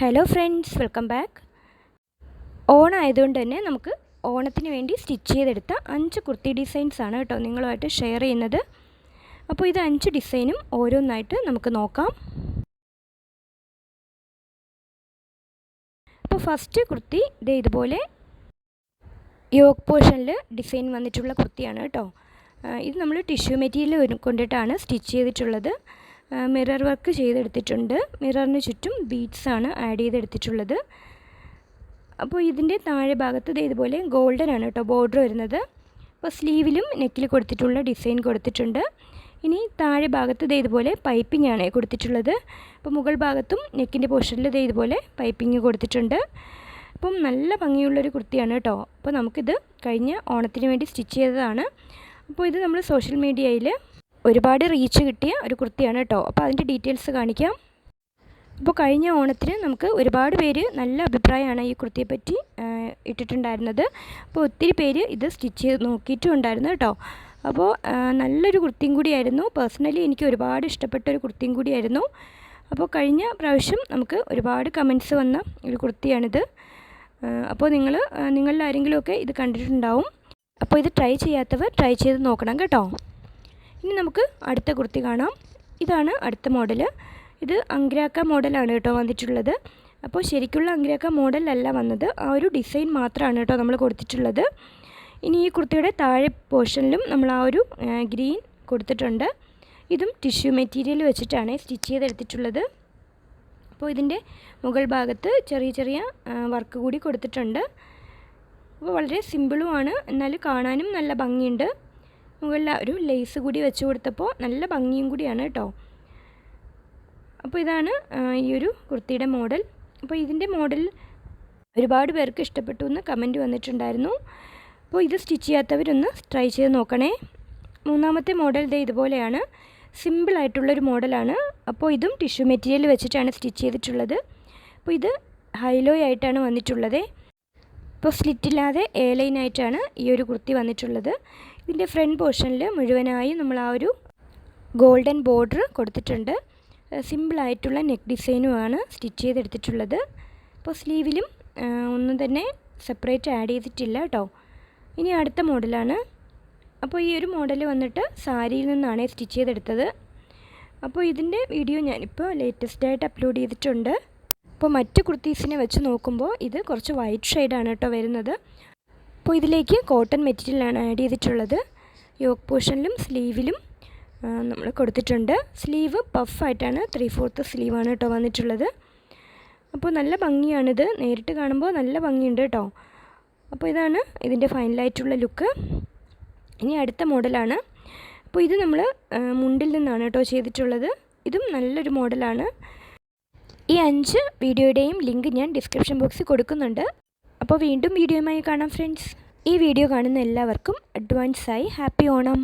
Hello friends welcome back ഓണായതുകൊണ്ട് തന്നെ നമുക്ക് ഓണത്തിന് വേണ്ടി സ്റ്റിച്ച് ചെയ്തെടുത്ത അഞ്ച് കുർത്തി ഡിസൈൻസ് ആണ് കേട്ടോ നിങ്ങളുമായിട്ട് ഷെയർ ചെയ്യുന്നത്. അപ്പോൾ ഇത് അഞ്ച് ഡിസൈനും ഓരോന്നായിട്ട് നമുക്ക് നോക്കാം. അപ്പോൾ ഫസ്റ്റ് കുർത്തി ഇതേ ഇതുപോലെ യോഗ് പോർഷനിൽ ഡിസൈൻ വന്നിട്ടുള്ള കുർത്തിയാണ് കേട്ടോ. ഇത് നമ്മൾ ടിഷ്യൂ മെറ്റീരിയൽ കൊണ്ടിട്ടാണ് സ്റ്റിച്ച് ചെയ്തിട്ടുള്ളത്. മിറർ വർക്ക് ചെയ്തെടുത്തിട്ടുണ്ട്. മിററിന് ചുറ്റും ബീഡ്സ് ആണ് ആഡ് ചെയ്തെടുത്തിട്ടുള്ളത്. അപ്പോൾ ഇതിന്റെ താഴെ ഭാഗത്ത് ഇതുപോലെ ഗോൾഡൻ ആണ് കേട്ടോ ബോർഡർ വരുന്നത്. അപ്പോൾ സ്ലീവിലും നെക്കിൽ കൊടുത്തിട്ടുള്ള ഡിസൈൻ കൊടുത്തിട്ടുണ്ട്. ഇനി താഴെ ഭാഗത്ത് ദേ ഇതുപോലെ പൈപ്പിംഗ് ആണ് കൊടുത്തിട്ടുള്ളത്. അപ്പോൾ മുകൾ ഭാഗത്തും നെക്കിന്റെ പോർഷനിൽ ദേ ഇതുപോലെ പൈപ്പിംഗ് കൊടുത്തിട്ടുണ്ട്. അപ്പം നല്ല ഭംഗിയുള്ളൊരു കുർത്തിയാണ് കേട്ടോ. അപ്പോൾ നമുക്കിത് കഴിഞ്ഞ ഓണത്തിന് വേണ്ടി സ്റ്റിച്ച് ചെയ്തതാണ്. അപ്പോൾ ഇത് നമ്മൾ സോഷ്യൽ മീഡിയയിൽ ഒരുപാട് റീച്ച് കിട്ടിയ ഒരു കുർത്തിയാണ് കേട്ടോ അപ്പോൾ അതിന്റെ ഡീറ്റെയിൽസ് കാണിക്കാം. അപ്പോൾ കഴിഞ്ഞ ഓണത്തിന് നമുക്ക് ഒരുപാട് പേര് നല്ല അഭിപ്രായമാണ് ഈ കുർത്തിയെപ്പറ്റി ഇട്ടിട്ടുണ്ടായിരുന്നത്. അപ്പോൾ ഒത്തിരി പേര് ഇത് സ്റ്റിച്ച് ചെയ്ത് നോക്കിയിട്ടും ഉണ്ടായിരുന്നു കേട്ടോ അപ്പോൾ നല്ലൊരു കുർത്തിയും കൂടിയായിരുന്നു. പേഴ്സണലി എനിക്ക് ഒരുപാട് ഇഷ്ടപ്പെട്ട ഒരു കുർത്തിയും കൂടിയായിരുന്നു. അപ്പോൾ കഴിഞ്ഞ പ്രാവശ്യം നമുക്ക് ഒരുപാട് കമൻസ് വന്ന ഒരു കുർത്തിയാണിത്. അപ്പോൾ നിങ്ങൾ നിങ്ങളിൽ ആരെങ്കിലുമൊക്കെ ഇത് കണ്ടിട്ടുണ്ടാവും. അപ്പോൾ ഇത് ട്രൈ ചെയ്യാത്തവർ ട്രൈ ചെയ്ത് നോക്കണം കേട്ടോ. ഇനി നമുക്ക് അടുത്ത കുർത്തി കാണാം. ഇതാണ് അടുത്ത മോഡൽ ഇത് അങ്ക്രാക്ക മോഡലാണ് കേട്ടോ വന്നിട്ടുള്ളത്. അപ്പോൾ ശരിക്കുള്ള അങ്ക്രാക്ക മോഡലല്ല വന്നത്. ആ ഒരു ഡിസൈൻ മാത്രമാണ് കേട്ടോ നമ്മൾ കൊടുത്തിട്ടുള്ളത്. ഇനി ഈ കുർത്തിയുടെ താഴെ പോർഷനിലും നമ്മൾ ആ ഒരു ഗ്രീൻ കൊടുത്തിട്ടുണ്ട്. ഇതും ടിഷ്യൂ മെറ്റീരിയൽ വെച്ചിട്ടാണ് സ്റ്റിച്ച് ചെയ്തെടുത്തിട്ടുള്ളത്. അപ്പോൾ ഇതിന്റെ മുകൾ ഭാഗത്ത് ചെറിയ ചെറിയ വർക്ക് കൂടി കൊടുത്തിട്ടുണ്ട്. അപ്പോൾ വളരെ സിമ്പിളുമാണ് എന്നാൽ കാണാനും നല്ല ഭംഗിയുണ്ട്. മുകളിൽ ഒരു ലേസ് കൂടി വെച്ച് കൊടുത്തപ്പോൾ നല്ല ഭംഗിയും കൂടിയാണ് കേട്ടോ അപ്പോൾ ഇതാണ് ഈ ഒരു കുർത്തിയുടെ മോഡൽ. അപ്പോൾ ഇതിന്റെ മോഡൽ ഒരുപാട് പേർക്ക് ഇഷ്ടപ്പെട്ടു എന്ന് കമന്റ് വന്നിട്ടുണ്ടായിരുന്നു. അപ്പോൾ ഇത് സ്റ്റിച്ച് ചെയ്യാത്തവരൊന്ന് ട്രൈ ചെയ്ത് നോക്കണേ. മൂന്നാമത്തെ മോഡൽ ഇത് ഇതുപോലെയാണ്. സിമ്പിളായിട്ടുള്ളൊരു മോഡലാണ് അപ്പോൾ ഇതും ടിഷ്യൂ മെറ്റീരിയൽ വെച്ചിട്ടാണ് സ്റ്റിച്ച് ചെയ്തിട്ടുള്ളത്. അപ്പോൾ ഇത് ഹൈലോ ആയിട്ടാണ് വന്നിട്ടുള്ളത്. ഇപ്പോൾ സ്ലിറ്റില്ലാതെ എ ലൈനായിട്ടാണ് ഈ ഒരു കുർത്തി വന്നിട്ടുള്ളത്. ഇതിന്റെ ഫ്രണ്ട് പോർഷനിൽ മുഴുവനായി നമ്മൾ ആ ഒരു ഗോൾഡൻ ബോർഡർ കൊടുത്തിട്ടുണ്ട്. സിമ്പിളായിട്ടുള്ള നെക്ക് ഡിസൈനുമാണ് സ്റ്റിച്ച് ചെയ്തെടുത്തിട്ടുള്ളത്. അപ്പോൾ സ്ലീവിലും ഒന്നും തന്നെ സെപ്പറേറ്റ് ആഡ് ചെയ്തിട്ടില്ല കേട്ടോ. ഇനി അടുത്ത മോഡലാണ്. അപ്പോൾ ഈ ഒരു മോഡൽ വന്നിട്ട് സാരിയിൽ നിന്നാണ് സ്റ്റിച്ച് ചെയ്തെടുത്തത്. അപ്പോൾ ഇതിന്റെ വീഡിയോ ഞാനിപ്പോൾ ലേറ്റസ്റ്റായിട്ട് അപ്ലോഡ് ചെയ്തിട്ടുണ്ട്. അപ്പോൾ മറ്റ് കുർത്തീസിനെ വെച്ച് നോക്കുമ്പോൾ ഇത് കുറച്ച് വൈറ്റ് ഷെയ്ഡാണ് കേട്ടോ വരുന്നത്. അപ്പോൾ ഇതിലേക്ക് കോട്ടൺ മെറ്റീരിയലാണ് ആഡ് ചെയ്തിട്ടുള്ളത്. യോക്ക് പോർഷനിലും സ്ലീവിലും നമ്മൾ കൊടുത്തിട്ടുണ്ട്. സ്ലീവ് പഫായിട്ടാണ് ത്രീ ഫോർത്ത് സ്ലീവാണ് കേട്ടോ വന്നിട്ടുള്ളത്. അപ്പോൾ നല്ല ഭംഗിയാണിത്. നേരിട്ട് കാണുമ്പോൾ നല്ല ഭംഗിയുണ്ട് കേട്ടോ അപ്പോൾ ഇതാണ് ഇതിന്റെ ഫൈനലായിട്ടുള്ള ലുക്ക് ഇനി അടുത്ത മോഡലാണ്. അപ്പോൾ ഇത് നമ്മൾ മുണ്ടിൽ നിന്നാണ് കേട്ടോ ചെയ്തിട്ടുള്ളത്. ഇതും നല്ലൊരു മോഡലാണ്. ഈ അഞ്ച് വീഡിയോയുടെയും ലിങ്ക് ഞാൻ ഡിസ്ക്രിപ്ഷൻ ബോക്സിൽ കൊടുക്കുന്നുണ്ട്. അപ്പോൾ വീണ്ടും വീഡിയോയുമായി കാണാം ഫ്രണ്ട്സ് ഈ വീഡിയോ കാണുന്ന എല്ലാവർക്കും അഡ്വാൻസായി ഹാപ്പി ഓണം.